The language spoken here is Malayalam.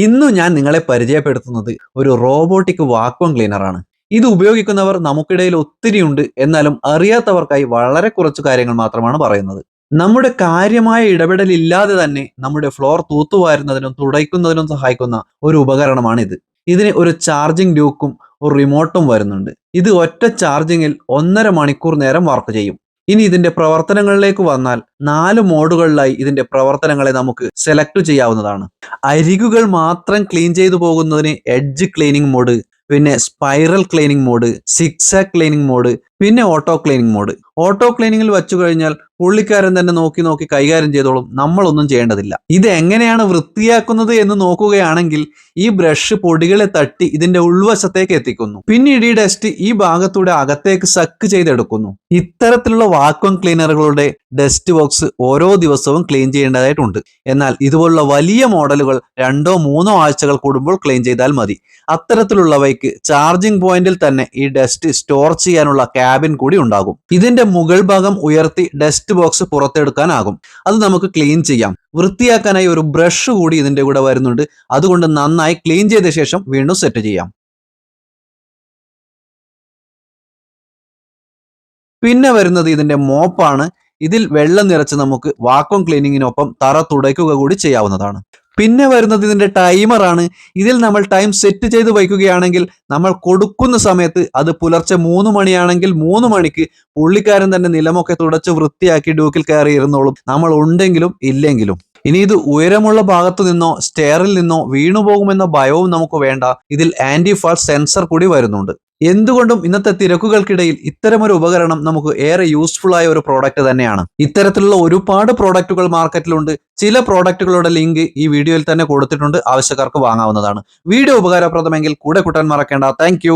ഇന്നു ഞാൻ നിങ്ങളെ പരിചയപ്പെടുത്തുന്നത് ഒരു റോബോട്ടിക് വാക്വം ക്ലീനറാണ് ഇത് ഉപയോഗിക്കുന്നവർ നമുക്കിടയിൽ ഒത്തിരി ഉണ്ട്. എന്നാലും അറിയാത്തവർക്കായി വളരെ കുറച്ച് കാര്യങ്ങൾ മാത്രമാണ് പറയുന്നത്. നമ്മുടെ കാര്യമായ ഇടപെടലില്ലാതെ തന്നെ നമ്മുടെ ഫ്ലോർ തൂത്തുവാരുന്നതിനും തുടയ്ക്കുന്നതിനും സഹായിക്കുന്ന ഒരു ഉപകരണമാണിത്. ഇത് ഇതിന് ഒരു ചാർജിംഗ് ഡ്യൂക്കും ഒരു റിമോട്ടും വരുന്നുണ്ട്. ഇത് ഒറ്റ ചാർജിങ്ങിൽ ഒന്നര മണിക്കൂർ നേരം വർക്ക് ചെയ്യും. ഇനി ഇതിന്റെ പ്രവർത്തനങ്ങളിലേക്ക് വന്നാൽ നാല് മോഡുകളിലായി ഇതിന്റെ പ്രവർത്തനങ്ങളെ നമുക്ക് സെലക്ട് ചെയ്യാവുന്നതാണ്. അരികുകൾ മാത്രം ക്ലീൻ ചെയ്തു പോകുന്നതിന് എഡ്ജ് ക്ലീനിങ് മോഡ് പിന്നെ spiral cleaning mode zigzag cleaning mode പിന്നെ ഓട്ടോ ക്ലീനിങ് മോഡ് ഓട്ടോ ക്ലീനിങ്ങിൽ വെച്ചു കഴിഞ്ഞാൽ പുള്ളിക്കാരൻ തന്നെ നോക്കി നോക്കി കൈകാര്യം ചെയ്തോളും. നമ്മളൊന്നും ചെയ്യേണ്ടതില്ല. ഇത് എങ്ങനെയാണ് വൃത്തിയാക്കുന്നത് എന്ന് നോക്കുകയാണെങ്കിൽ ഈ ബ്രഷ് പൊടികളെ തട്ടി ഇതിന്റെ ഉൾവശത്തേക്ക് എത്തിക്കുന്നു. പിന്നീട് ഈ ഡസ്റ്റ് ഈ ഭാഗത്തൂടെ അകത്തേക്ക് സക്ക് ചെയ്തെടുക്കുന്നു. ഇത്തരത്തിലുള്ള വാക്വം ക്ലീനറുകളുടെ ഡസ്റ്റ് ബോക്സ് ഓരോ ദിവസവും ക്ലീൻ ചെയ്യേണ്ടതായിട്ടുണ്ട്. എന്നാൽ ഇതുപോലുള്ള വലിയ മോഡലുകൾ രണ്ടോ മൂന്നോ ആഴ്ചകൾ കൂടുമ്പോൾ ക്ലീൻ ചെയ്താൽ മതി. അത്തരത്തിലുള്ളവയ്ക്ക് ചാർജിംഗ് പോയിന്റിൽ തന്നെ ഈ ഡസ്റ്റ് സ്റ്റോർ ചെയ്യാനുള്ള ക്യാബിൻ കൂടി ഉണ്ടാകും. ഇതിന്റെ മുകൾ ഭാഗം ഉയർത്തി ഡസ്റ്റ് ബോക്സ് പുറത്തെടുക്കാനാകും. അത് നമുക്ക് ക്ലീൻ ചെയ്യാം. വൃത്തിയാക്കാനായി ഒരു ബ്രഷ് കൂടി ഇതിന്റെ കൂടെ വരുന്നുണ്ട്. അതുകൊണ്ട് നന്നായി ക്ലീൻ ചെയ്ത ശേഷം വീണ്ടും സെറ്റ് ചെയ്യാം. പിന്നെ വരുന്നത് ഇതിന്റെ മോപ്പാണ് ഇതിൽ വെള്ളം നിറച്ച് നമുക്ക് വാക്വം ക്ലീനിങ്ങിനൊപ്പം തറ തുടയ്ക്കുക കൂടി ചെയ്യാവുന്നതാണ്. പിന്നെ വരുന്നത് ഇതിന്റെ ടൈമറാണ്. ഇതിൽ നമ്മൾ ടൈം സെറ്റ് ചെയ്ത് വയ്ക്കുകയാണെങ്കിൽ നമ്മൾ കൊടുക്കുന്ന സമയത്ത് അത് പുലർച്ചെ മൂന്ന് മണിയാണെങ്കിൽ മൂന്ന് മണിക്ക് പുള്ളിക്കാരൻ തന്നെ നിലമൊക്കെ തുടച്ച് വൃത്തിയാക്കി ഡ്യൂക്കിൽ കയറി ഇരുന്നോളും. നമ്മൾ ഉണ്ടെങ്കിലും ഇല്ലെങ്കിലും. ഇനി ഇത് ഉയരമുള്ള ഭാഗത്തു നിന്നോ സ്റ്റെയറിൽ നിന്നോ വീണുപോകുമെന്ന ഭയവും നമുക്ക് വേണ്ട. ഇതിൽ ആന്റി ഫാൾ സെൻസർ കൂടി വരുന്നുണ്ട്. എന്തുകൊണ്ടും ഇന്നത്തെ തിരക്കുകൾക്കിടയിൽ ഇത്തരമൊരു ഉപകരണം നമുക്ക് ഏറെ യൂസ്ഫുൾ ആയ ഒരു പ്രോഡക്റ്റ് തന്നെയാണ്. ഇത്തരത്തിലുള്ള ഒരുപാട് പ്രോഡക്റ്റുകൾ മാർക്കറ്റിലുണ്ട് ചില പ്രോഡക്റ്റുകളുടെ ലിങ്ക് ഈ വീഡിയോയിൽ തന്നെ കൊടുത്തിട്ടുണ്ട്. ആവശ്യക്കാർക്ക് വാങ്ങാവുന്നതാണ്. വീഡിയോ ഉപകാരപ്രദമെങ്കിൽ കൂടെ കൂട്ടാൻ മറക്കേണ്ട. താങ്ക്